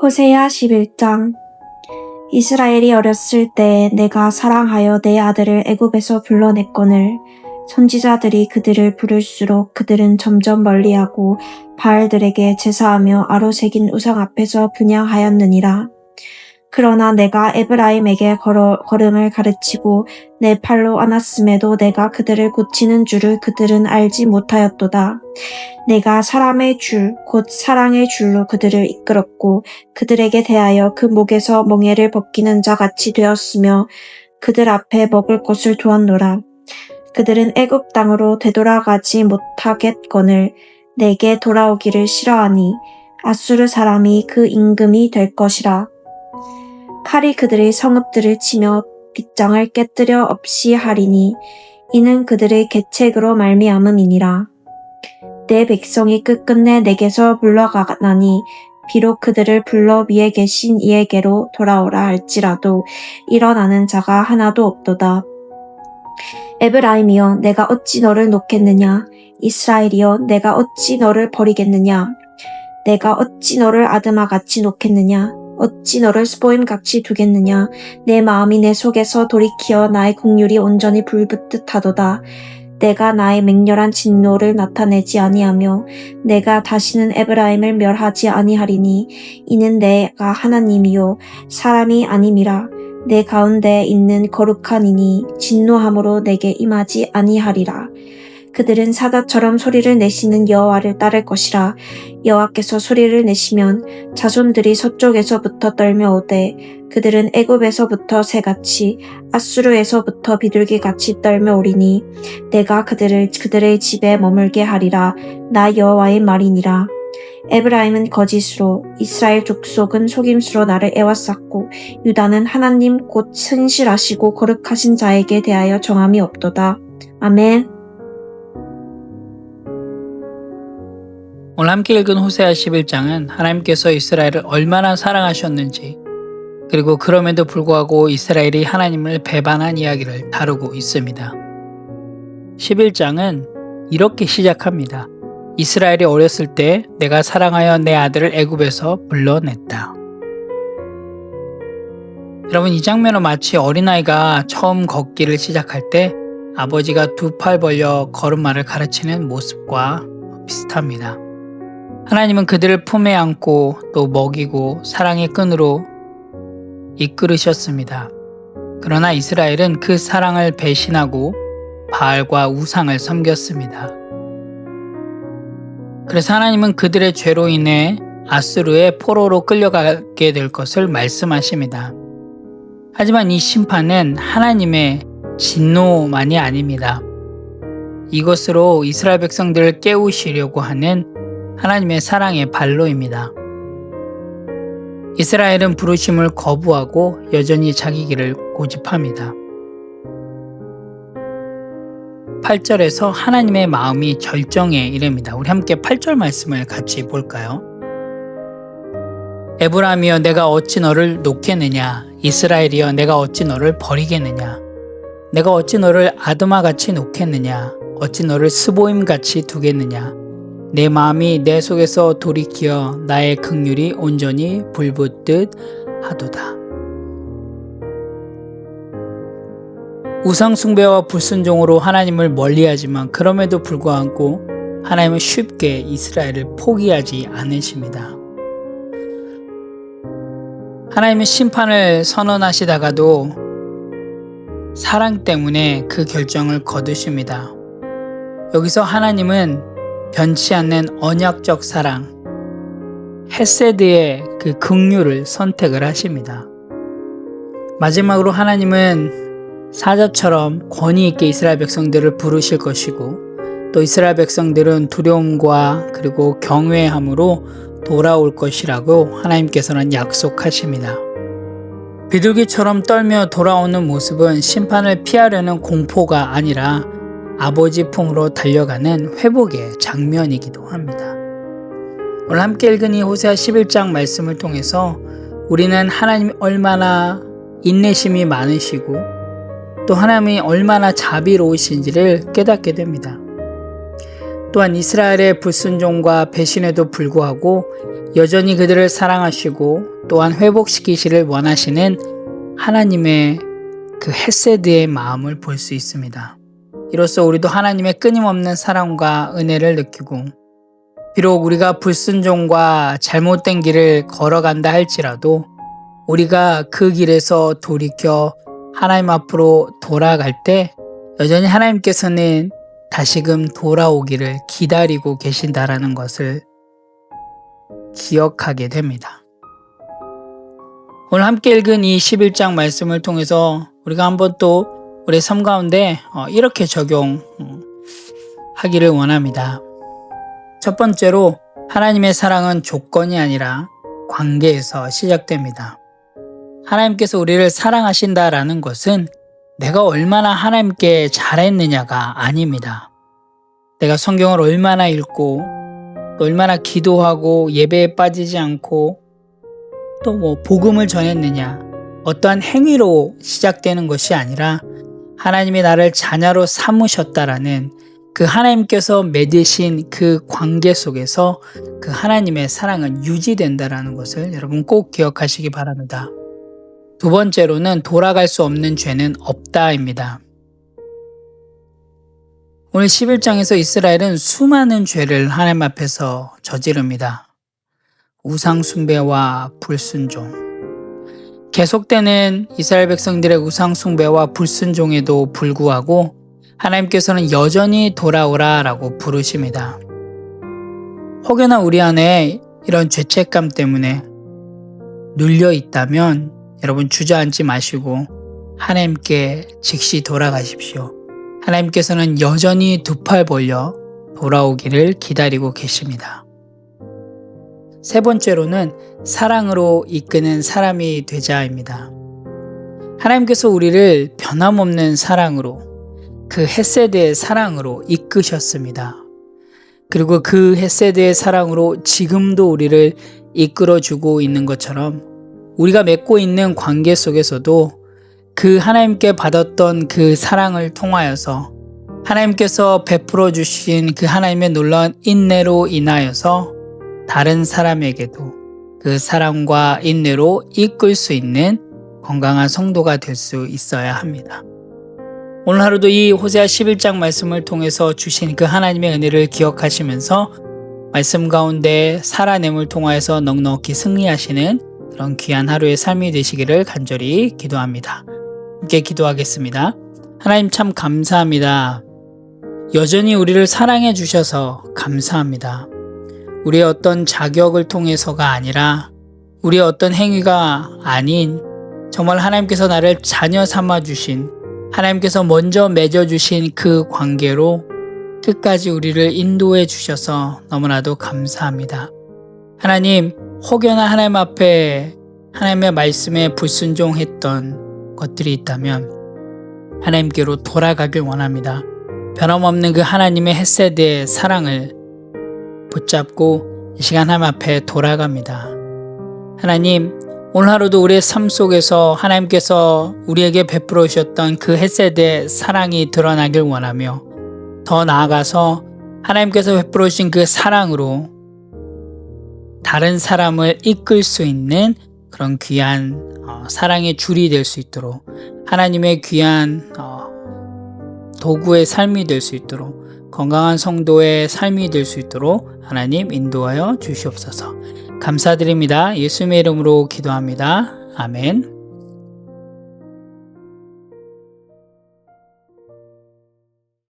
호세야 11장 이스라엘이 어렸을 때 내가 사랑하여 내 아들을 애굽에서 불러냈거늘 선지자들이 그들을 부를수록 그들은 점점 멀리하고 바알들에게 제사하며 아로새긴 우상 앞에서 분양하였느니라. 그러나 내가 에브라임에게 걸어, 걸음을 가르치고 내 팔로 안았음에도 내가 그들을 고치는 줄을 그들은 알지 못하였도다. 내가 사람의 줄, 곧 사랑의 줄로 그들을 이끌었고 그들에게 대하여 그 목에서 멍에를 벗기는 자 같이 되었으며 그들 앞에 먹을 것을 두었노라. 그들은 애굽 땅으로 되돌아가지 못하겠거늘 내게 돌아오기를 싫어하니 아수르 사람이 그 임금이 될 것이라. 칼이 그들의 성읍들을 치며 빗장을 깨뜨려 없이 하리니 이는 그들의 계책으로 말미암음이니라. 내 백성이 끝끝내 내게서 물러가나니 비록 그들을 불러 위에 계신 이에게로 돌아오라 할지라도 일어나는 자가 하나도 없도다. 에브라임이여 내가 어찌 너를 놓겠느냐 이스라엘이여 내가 어찌 너를 버리겠느냐 내가 어찌 너를 아드마 같이 놓겠느냐 어찌 너를 스보임 같이 두겠느냐? 내 마음이 내 속에서 돌이키어 나의 국률이 온전히 불붙듯 하도다. 내가 나의 맹렬한 진노를 나타내지 아니하며 내가 다시는 에브라임을 멸하지 아니하리니 이는 내가 하나님이요 사람이 아님이라. 내 가운데 있는 거룩한 이니 진노함으로 내게 임하지 아니하리라. 그들은 사자처럼 소리를 내시는 여호와를 따를 것이라. 여호와께서 소리를 내시면 자손들이 서쪽에서부터 떨며 오되 그들은 애굽에서부터 새같이 아수르에서부터 비둘기같이 떨며 오리니 내가 그들을 그들의 집에 머물게 하리라. 나 여호와의 말이니라. 에브라임은 거짓으로 이스라엘 족속은 속임수로 나를 애워쌌고 유다는 하나님 곧 신실하시고 거룩하신 자에게 대하여 정함이 없도다. 아멘. 오늘 함께 읽은 호세아 11장은 하나님께서 이스라엘을 얼마나 사랑하셨는지 그리고 그럼에도 불구하고 이스라엘이 하나님을 배반한 이야기를 다루고 있습니다. 11장은 이렇게 시작합니다. 이스라엘이 어렸을 때 내가 사랑하여 내 아들을 애굽에서 불러냈다. 여러분 이 장면은 마치 어린아이가 처음 걷기를 시작할 때 아버지가 두 팔 벌려 걸음마를 가르치는 모습과 비슷합니다. 하나님은 그들을 품에 안고 또 먹이고 사랑의 끈으로 이끌으셨습니다. 그러나 이스라엘은 그 사랑을 배신하고 바알과 우상을 섬겼습니다. 그래서 하나님은 그들의 죄로 인해 아수르의 포로로 끌려가게 될 것을 말씀하십니다. 하지만 이 심판은 하나님의 진노만이 아닙니다. 이것으로 이스라엘 백성들을 깨우시려고 하는 하나님의 사랑의 발로입니다. 이스라엘은 부르심을 거부하고 여전히 자기 길을 고집합니다. 8절에서 하나님의 마음이 절정에 이릅니다. 우리 함께 8절 말씀을 같이 볼까요? 에브라임이여 내가 어찌 너를 놓겠느냐 이스라엘이여 내가 어찌 너를 버리겠느냐 내가 어찌 너를 아드마 같이 놓겠느냐 어찌 너를 스보임 같이 두겠느냐 내 마음이 내 속에서 돌이키어 나의 극률이 온전히 불붙듯 하도다. 우상숭배와 불순종으로 하나님을 멀리하지만 그럼에도 불구하고 하나님은 쉽게 이스라엘을 포기하지 않으십니다. 하나님은 심판을 선언하시다가도 사랑 때문에 그 결정을 거두십니다. 여기서 하나님은 변치 않는 언약적 사랑, 헤세드의 그 긍휼을 선택을 하십니다. 마지막으로 하나님은 사자처럼 권위 있게 이스라엘 백성들을 부르실 것이고 또 이스라엘 백성들은 두려움과 그리고 경외함으로 돌아올 것이라고 하나님께서는 약속하십니다. 비둘기처럼 떨며 돌아오는 모습은 심판을 피하려는 공포가 아니라 아버지 품으로 달려가는 회복의 장면이기도 합니다. 오늘 함께 읽은 이 호세아 11장 말씀을 통해서 우리는 하나님이 얼마나 인내심이 많으시고 또 하나님이 얼마나 자비로우신지를 깨닫게 됩니다. 또한 이스라엘의 불순종과 배신에도 불구하고 여전히 그들을 사랑하시고 또한 회복시키시를 원하시는 하나님의 그 헤세드의 마음을 볼 수 있습니다. 이로써 우리도 하나님의 끊임없는 사랑과 은혜를 느끼고 비록 우리가 불순종과 잘못된 길을 걸어간다 할지라도 우리가 그 길에서 돌이켜 하나님 앞으로 돌아갈 때 여전히 하나님께서는 다시금 돌아오기를 기다리고 계신다라는 것을 기억하게 됩니다. 오늘 함께 읽은 이 11장 말씀을 통해서 우리가 한번 또 우리 삶 가운데 어, 이렇게 적용하기를 원합니다. 첫 번째로 하나님의 사랑은 조건이 아니라 관계에서 시작됩니다. 하나님께서 우리를 사랑하신다라는 것은 내가 얼마나 하나님께 잘했느냐가 아닙니다. 내가 성경을 얼마나 읽고 또 얼마나 기도하고 예배에 빠지지 않고 또 뭐 복음을 전했느냐 어떠한 행위로 시작되는 것이 아니라 하나님이 나를 자녀로 삼으셨다라는 그 하나님께서 맺으신 그 관계 속에서 그 하나님의 사랑은 유지된다라는 것을 여러분 꼭 기억하시기 바랍니다. 두 번째로는 돌아갈 수 없는 죄는 없다입니다. 오늘 11장에서 이스라엘은 수많은 죄를 하나님 앞에서 저지릅니다. 우상숭배와 불순종. 계속되는 이스라엘 백성들의 우상숭배와 불순종에도 불구하고 하나님께서는 여전히 돌아오라 라고 부르십니다. 혹여나 우리 안에 이런 죄책감 때문에 눌려 있다면 여러분 주저앉지 마시고 하나님께 즉시 돌아가십시오. 하나님께서는 여전히 두 팔 벌려 돌아오기를 기다리고 계십니다. 세 번째로는 사랑으로 이끄는 사람이 되자입니다. 하나님께서 우리를 변함없는 사랑으로 그 햇세드의 사랑으로 이끄셨습니다. 그리고 그 햇세드의 사랑으로 지금도 우리를 이끌어주고 있는 것처럼 우리가 맺고 있는 관계 속에서도 그 하나님께 받았던 그 사랑을 통하여서 하나님께서 베풀어 주신 그 하나님의 놀라운 인내로 인하여서 다른 사람에게도 그 사랑과 인내로 이끌 수 있는 건강한 성도가 될 수 있어야 합니다. 오늘 하루도 이 호세아 11장 말씀을 통해서 주신 그 하나님의 은혜를 기억하시면서 말씀 가운데 살아냄을 통하여서 넉넉히 승리하시는 그런 귀한 하루의 삶이 되시기를 간절히 기도합니다. 함께 기도하겠습니다. 하나님 참 감사합니다. 여전히 우리를 사랑해 주셔서 감사합니다. 우리의 어떤 자격을 통해서가 아니라 우리의 어떤 행위가 아닌 정말 하나님께서 나를 자녀 삼아 주신 하나님께서 먼저 맺어 주신 그 관계로 끝까지 우리를 인도해 주셔서 너무나도 감사합니다. 하나님, 혹여나 하나님 앞에 하나님의 말씀에 불순종했던 것들이 있다면 하나님께로 돌아가길 원합니다. 변함없는 그 하나님의 햇세드의 사랑을 붙잡고 이 시간 하나님 앞에 돌아갑니다. 하나님, 오늘 하루도 우리의 삶 속에서 하나님께서 우리에게 베풀어 주셨던 그 햇세드의 사랑이 드러나길 원하며 더 나아가서 하나님께서 베풀어 주신 그 사랑으로 다른 사람을 이끌 수 있는 그런 귀한 어, 사랑의 줄이 될 수 있도록 하나님의 귀한 어, 도구의 삶이 될 수 있도록 건강한 성도의 삶이 될 수 있도록 하나님 인도하여 주시옵소서. 감사드립니다. 예수님의 이름으로 기도합니다. 아멘.